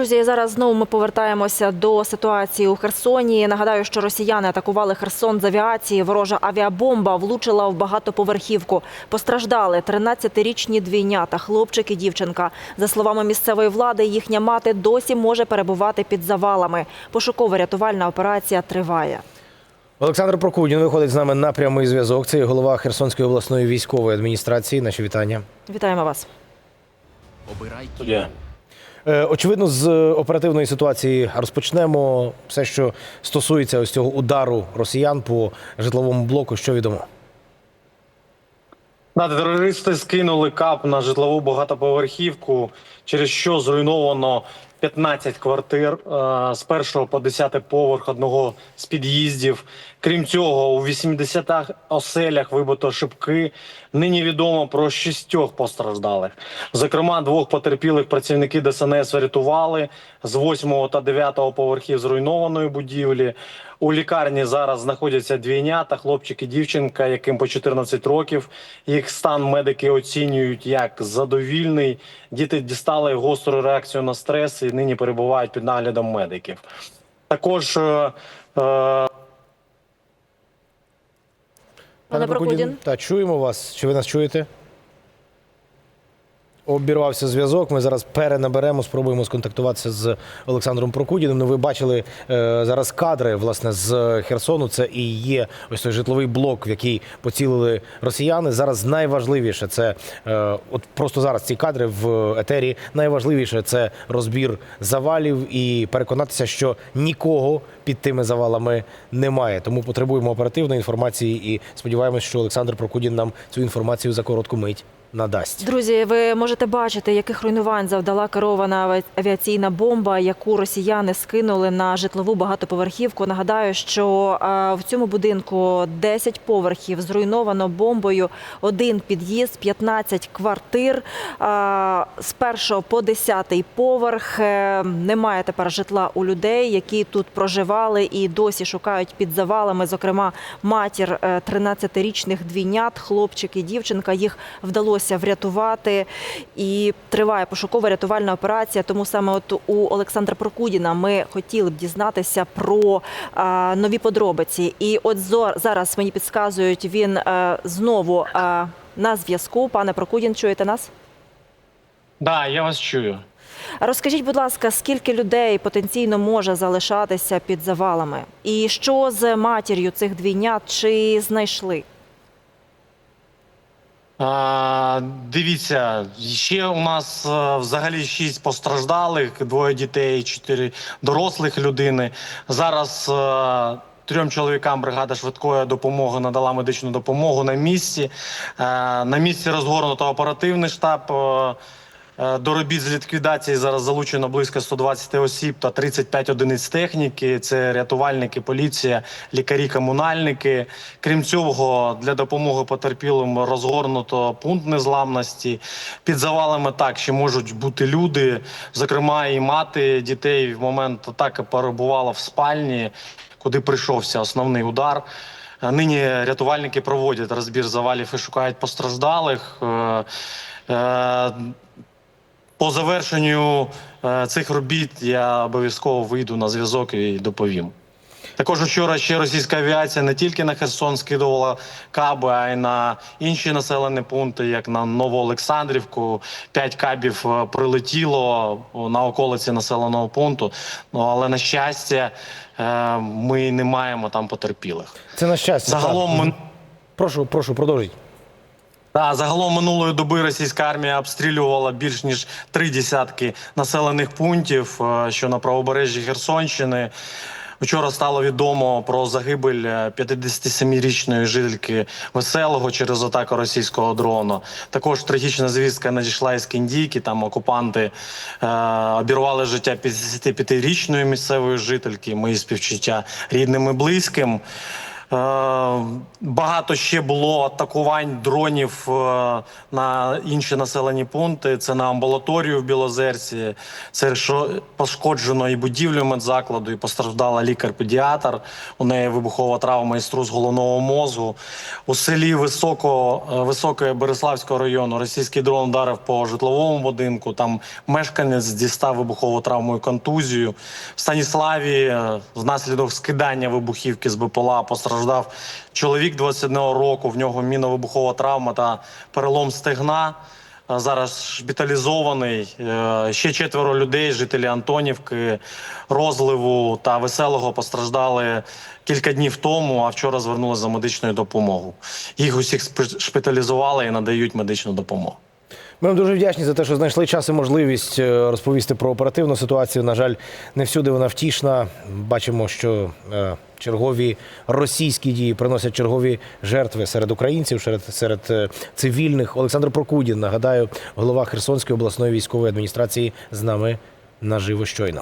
Друзі, зараз знову ми повертаємося до ситуації у Херсоні. Нагадаю, що росіяни атакували Херсон з авіації. Ворожа авіабомба влучила в багатоповерхівку. Постраждали 13-річні двійнята, хлопчик і дівчинка. За словами місцевої влади, їхня мати досі може перебувати під завалами. Пошуково-рятувальна операція триває. Олександр Прокудін виходить з нами на прямий зв'язок. Це є голова Херсонської обласної військової адміністрації. Наші вітання. Вітаємо вас. Е, Очевидно, з оперативної ситуації розпочнемо. Все, що стосується ось цього удару росіян по житловому блоку, що відомо. Да, терористи скинули кап на житлову багатоповерхівку, через що зруйновано 15 квартир е, з першого по 10 поверх одного з під'їздів. Крім цього, у 80 оселях вибито шибки. Нині відомо про шістьох постраждалих. Зокрема, двох потерпілих працівники ДСНС врятували з 8 та 9 поверхів зруйнованої будівлі. У лікарні зараз знаходяться двійнята, хлопчик і дівчинка, яким по 14 років. Їх стан медики оцінюють як задовільний. Діти дістали гостру реакцію на стрес і нині перебувають під наглядом медиків. Також е, е, Пане Прокудін. та чуємо вас. Чи ви нас чуєте? Обірвався зв'язок. Ми зараз перенаберемо, спробуємо сконтактуватися з Олександром Прокудіним. Ну, ви бачили е, зараз кадри власне з Херсону. Це і є ось той житловий блок, в який поцілили росіяни. Зараз найважливіше це е, от просто зараз ці кадри в етері. Найважливіше це розбір завалів і переконатися, що нікого під тими завалами немає. Тому потребуємо оперативної інформації і сподіваємось, що Олександр Прокудін нам цю інформацію за коротку мить надасть. Друзі, ви можете бачити, яких руйнувань завдала керована авіаційна бомба, яку росіяни скинули на житлову багатоповерхівку. Нагадаю, що е, в цьому будинку 10 поверхів зруйновано бомбою, один під'їзд, 15 квартир. Е, з першого по 10 поверх Е, немає тепер житла у людей, які тут проживали і досі шукають під завалами. Зокрема, матір е, 13-річних двійнят, хлопчик і дівчинка. Їх вдалося врятувати. І триває пошукова рятувальна операція. Тому саме от у Олександра Прокудіна ми хотіли б дізнатися про е, нові подробиці. І от зараз мені підказують, він е, знову е, на зв'язку. Пане Прокудін, чуєте нас? да, я вас чую. Розкажіть, будь ласка, скільки людей потенційно може залишатися під завалами? І що з матір'ю цих двійнят? Чи знайшли? А, дивіться, ще у нас е, взагалі шість постраждалих, двоє дітей, чотири дорослих людини. Зараз е, трьом чоловікам бригада швидкої допомоги надала медичну допомогу на місці. Е, на місці розгорнуто оперативний штаб. Е, Е, До робіт з ліквідації зараз залучено близько 120 осіб та 35 одиниць техніки. Це рятувальники, поліція, лікарі, комунальники. Крім цього, для допомоги потерпілим розгорнуто пункт незламності. Під завалами так ще можуть бути люди. Зокрема, і мати дітей в момент атаки перебувала в спальні, куди прийшовся основний удар. Е, Нині рятувальники проводять розбір завалів і шукають постраждалих. По завершенню е, цих робіт я обов'язково вийду на зв'язок і доповім. Також вчора ще російська авіація не тільки на Херсон скидувала каби, а й на інші населені пункти, як на Новоолександрівку. П'ять кабів е, прилетіло на околиці населеного пункту. Ну але на щастя, е, ми не маємо там потерпілих. Це на щастя. Загалом ми. прошу, прошу, продовжіть. Да, загалом минулої доби російська армія обстрілювала більш ніж три десятки населених пунктів, е, що на правобережжі Херсонщини. Вчора стало відомо про загибель е, 57-річної жительки веселого через атаку російського дрона. Також трагічна звістка надійшла із Кіндійки. Там окупанти е, обірвали життя 55-річної місцевої жительки. Мої співчуття рідним і близьким. Е, Багато ще було атакувань дронів е, на інші населені пункти. Це на амбулаторію в Білозерці. Це що пошкоджено і будівлю медзакладу, і постраждала лікар-педіатр. У неї вибухова травма і струс головного мозку. У селі Високо, е, Високої Береславського району російський дрон вдарив по житловому будинку. Там мешканець дістав вибухову травму і контузію. В Станіславі внаслідок скидання вибухівки з БПЛА постраждав чоловік 21 року. В нього міновибухова травма та перелом стегна. Зараз шпиталізований. Е, Ще четверо людей, жителі Антонівки, розливу та веселого постраждали кілька днів тому, а вчора звернулися за медичною допомогою. Їх усіх шпиталізували і надають медичну допомогу. Ми вам дуже вдячні за те, що знайшли час і можливість е, розповісти про оперативну ситуацію. На жаль, не всюди вона втішна. Бачимо, що е, чергові російські дії приносять чергові жертви серед українців, серед, серед е, цивільних. Олександр Прокудін, нагадаю, голова Херсонської обласної військової адміністрації з нами наживо щойно.